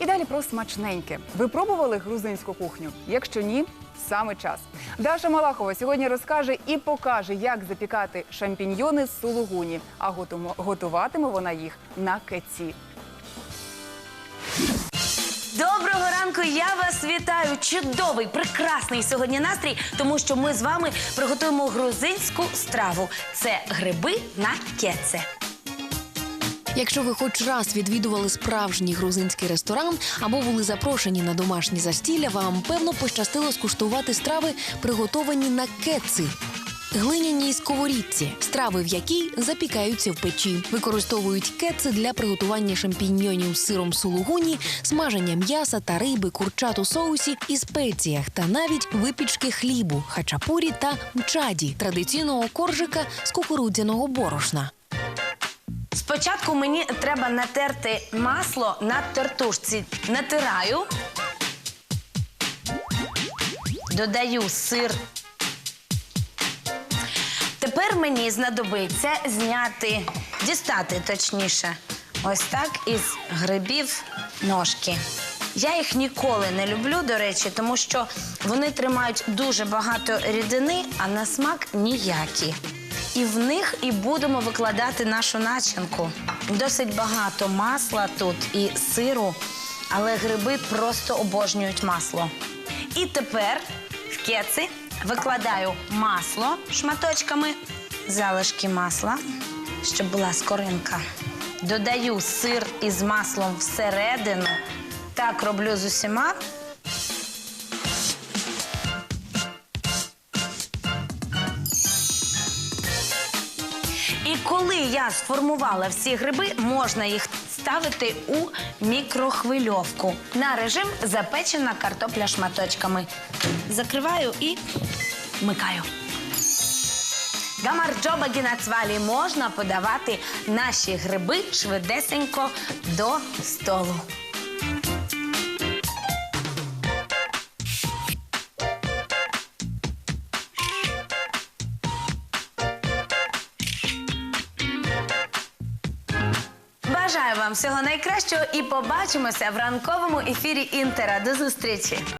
І далі про смачненьке. Ви пробували грузинську кухню? Якщо ні, саме час. Даша Малахова сьогодні розкаже і покаже, як запікати шампіньйони з сулугуні. А готуватиме вона їх на кеці. Доброго ранку, я вас вітаю. Чудовий, прекрасний сьогодні настрій, тому що ми з вами приготуємо грузинську страву. Це гриби на кеце. Якщо ви хоч раз відвідували справжній грузинський ресторан або були запрошені на домашні застілля, вам певно пощастило скуштувати страви, приготовані на кеци. Глиняній сковорідці, страви в якій запікаються в печі, використовують кеци для приготування шампіньйонів з сиром сулугуні, смаження м'яса та риби, курчат у соусі і спеціях, та навіть випічки хлібу, хачапурі та мчаді традиційного коржика з кукурудзяного борошна. Спочатку мені треба натерти масло на тертушці. Натираю, додаю сир. Тепер мені знадобиться зняти, дістати точніше, ось так із грибів ножки. Я їх ніколи не люблю, до речі, тому що вони тримають дуже багато рідини, а на смак ніякі. І в них і будемо викладати нашу начинку. Досить багато масла тут і сиру, але гриби просто обожнюють масло. І тепер в кеці викладаю масло шматочками, залишки масла, щоб була скоринка. Додаю сир із маслом всередину. Так роблю з усіма. І коли я сформувала всі гриби, можна їх ставити у мікрохвильовку на режим запечена картопля шматочками. Закриваю і вмикаю. Гамарджоба гінацвалі можна подавати наші гриби швидесенько до столу. Бажаю вам всього найкращого і побачимося в ранковому ефірі Інтера. До зустрічі!